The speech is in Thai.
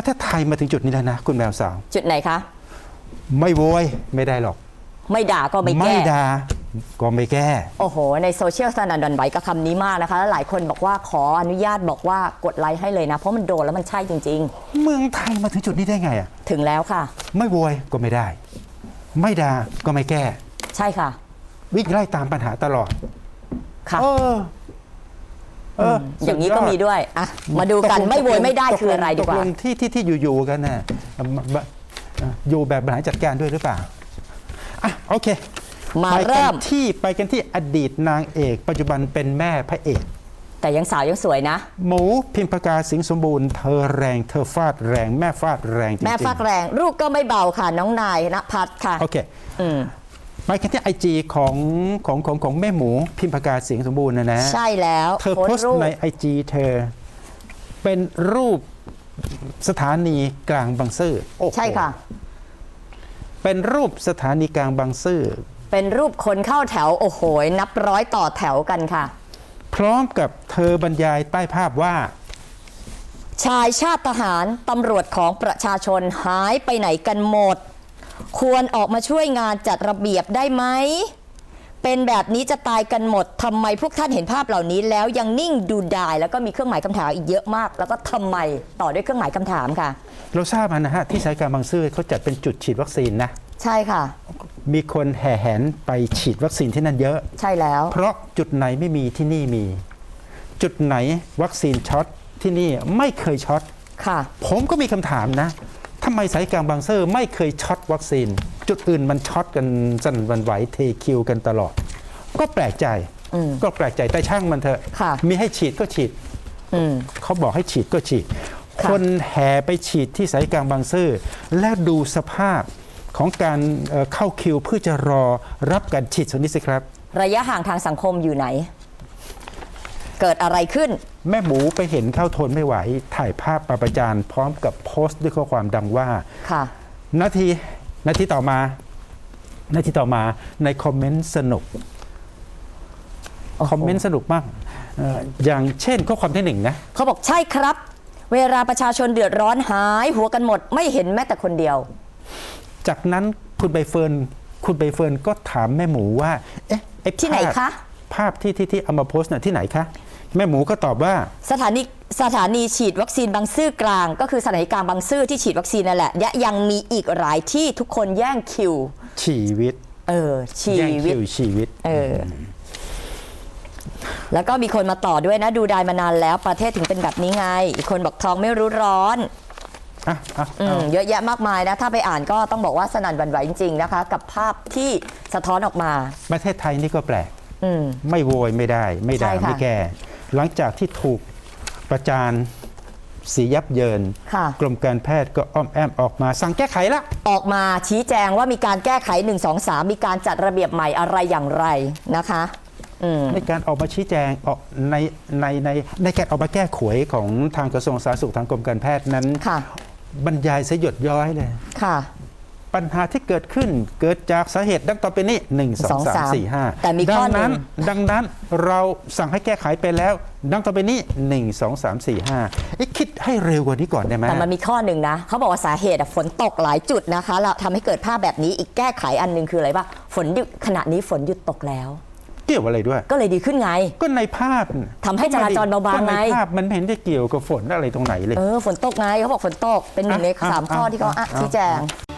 ประเทศไทยมาถึงจุดนี้แล้วนะ คุณแมวสาว จุดไหนคะ ไม่โวยไม่ได้หรอก ไม่ด่าก็ไม่แก้ด่าก็ไม่แก้ โอ้โห ในโซเชียลสนันหวันไหวกับคำนี้มากนะคะแล้วหลายคนบอกว่าขออนุญาตบอกว่ากดไลค์ให้เลยนะ เพราะมันโดนแล้วมันใช่จริง เมืองไทยมาถึงจุดนี้ได้ไงอะ ๆ ถึงแล้วค่ะ ไม่โวยก็ไม่ได้ ไม่ด่าก็ไม่แก้ ใช่ค่ะ วิ่งไล่ตามปัญหาตลอดค่ะ เออ เอออย่างนี้ก็สุดยอดมีด้วยอะมาดูกันตลงไม่โวยไม่ได้ตลงคืออะไรดีกว่า ตลงที่ที่ที่อยู่ๆกันน่ะมามาอยู่แบบบริหารจัดการด้วยหรือเปล่าอะโอเคมาไปกันเริ่มที่ไปกันที่อดีตนางเอก ปัจจุบันเป็นแม่พระเอก แต่ยังสาวยังสวยนะ หมูพิมพกาสิงห์สมบูรณ์เธอแรงเธอฟาดแรงแม่ฟาดแรงจริงๆแม่ฟักแรงลูกก็ไม่เบาค่ะน้องนายณพัฒน์ค่ะโอเค อืมไปกันที่ไอจีของของของของแม่หมูพิมพกาสิงห์สมบูรณ์นะนะใช่แล้วเธอโพโพสสต์ต์รูปในไอจีเธอ เป็นรูปสถานีกลางบางซื่อโอ้โหใช่ค่ะ เป็นรูปสถานีกลางบางซื่อเป็นรูปคนเข้าแถวโอ้โหนับร้อยต่อแถวกันค่ะ พร้อมกับเธอบรรยายใต้ภาพว่า ชายชาติทหารตำรวจของประชาชนหายไปไหนกันหมด ควรออกมาช่วยงานจัดระเบียบได้ไหม เป็นแบบนี้จะตายกันหมดทำไมพวกท่านเห็นภาพเหล่านี้ แล้วยังนิ่งดูดาย แล้วก็มีเครื่องหมายคำถามอีกเยอะมาก แล้วก็ทำไมต่อด้วยเครื่องหมายคำถามค่ะ เราทราบมานะฮะที่สายกลางบางซื่อเขาจัดเป็นจุดฉีดวัคซีนนะ ใช่ค่ะ มีคนแห่แหนไปฉีดวัคซีนที่นั่นเยอะ ใช่แล้ว เพราะจุดไหนไม่มีที่นี่มี จุดไหนวัคซีนช็อตที่นี่ไม่เคยช็อตค่ะ ผมก็มีคำถามนะ ทำไมสายกลางบางซื่อไม่เคยช็อตวัคซีน จุดอื่นมันช็อตกันสั่นหวันไหวเทคิวกันตลอด ก็แปลกใจอืมก็แปลกใจแต่ช่างมันเถอะค่ะมีให้ฉีดก็ฉีดอืมเขาบอกให้ฉีดก็ฉีดค่ะคนแห่ไปฉีดที่สายกลางบางซื่อแล้วดูสภาพของการเอ่อเข้าคิวเพื่อจะรอรับการฉีดส่วนนี้สิครับ ระยะห่างทางสังคมอยู่ไหน เกิดอะไรขึ้น แม่หมูไปเห็นเข้าทนไม่ไหว ถ่ายภาพประประจานพร้อมกับโพสต์ด้วยข้อความดังว่า ค่ะ นาทีนาทีต่อมา นาทีต่อมาในคอมเมนต์สนุกโอ้โหคอมเมนต์สนุกมากเอ่ออย่างเช่นข้อความที่หนึ่งนะ เขาบอกใช่ครับ เวลาประชาชนเดือดร้อนหายหัวกันหมด ไม่เห็นแม้แต่คนเดียว จากนั้นคุณใบเฟิร์นคุณใบเฟิร์นก็ถามแม่หมูว่า เอ๊ะไอ้ที่ไหนภาพคะ ภาพที่ที่ที่เอามาโพสต์น่ะที่ไหนคะ แม่หมูก็ตอบว่า สถานีสถานีฉีดวัคซีนบางซื่อกลาง ก็คือสถานีกลางบางซื่อที่ฉีดวัคซีนนั่นแหละและยังมีอีกหลายที่ทุกคนแย่งคิว ชีวิต เออ ชีแย่งวิต คิวชีวิต เออ แล้วก็มีคนมาต่อด้วยนะ ดูได้มานานแล้วประเทศถึงเป็นแบบนี้ไง อีกคนบอกท้องไม่รู้ร้อน อะอะอืเอามเยอะแยะมากมายนะ ถ้าไปอ่านก็ต้องบอกว่าสนั่นหวั่นไหวจริงๆนะคะ กับภาพที่สะท้อนออกมา ประเทศไทยนี่ก็แปลก อืม ไม่โวยไม่ได้ ไม่ด่าใช่ค่ะ ไม่แก้ หลังจากที่ถูกประจานสียับเยิน ค่ะ กรมการแพทย์ก็อ้อมแอมออกมา สั่งแก้ไขละ ออกมาชี้แจงว่ามีการแก้ไข 1 2 3 มีการจัดระเบียบใหม่อะไรอย่างไรนะคะอืมในการออกมาชี้แจงออกในในในในการออกมาแก้ขวยของทางกระทรวงสาธารณสุขทางกรมการแพทย์นั้น ค่ะ บรรยายสยดย้อยเลย ค่ะ ปัญหาที่เกิดขึ้นเกิดจากสาเหตุดังต่อไปนี้1 2 3 4 5แต่มีข้ดัองหนึ่งนั้น ดังนั้นเราสั่งให้แก้ไขไปแล้ว ดังต่อไปนี้ 1 2 3 4 5เอ๊ะคิดให้เร็วกว่านี้ก่อนได้ไหมแต่มันมีข้อหนึ่งนะเขาบอกว่าสาเหตุอะฝนตกหลายจุดนะคะแล้วทำให้เกิดภาพแบบนี้อีกแก้ไขอันหนึงคืออะไรป่ะฝนหยุดขณะนี้ฝนหยุดตกแล้วเกี่ยวอะไรด้วย ก็เลยดีขึ้นไง ก็ในภาพทำให้จราจรเบาๆก็ในไงภาพมันไม่เห็นได้เกี่ยวกับฝนอะไรตรงไหนเลยเออฝนตกไงเขาบอกฝนตกเป็นหนึ่งในอะสามอะข้อที่เขาอะอะชี้แจงอะ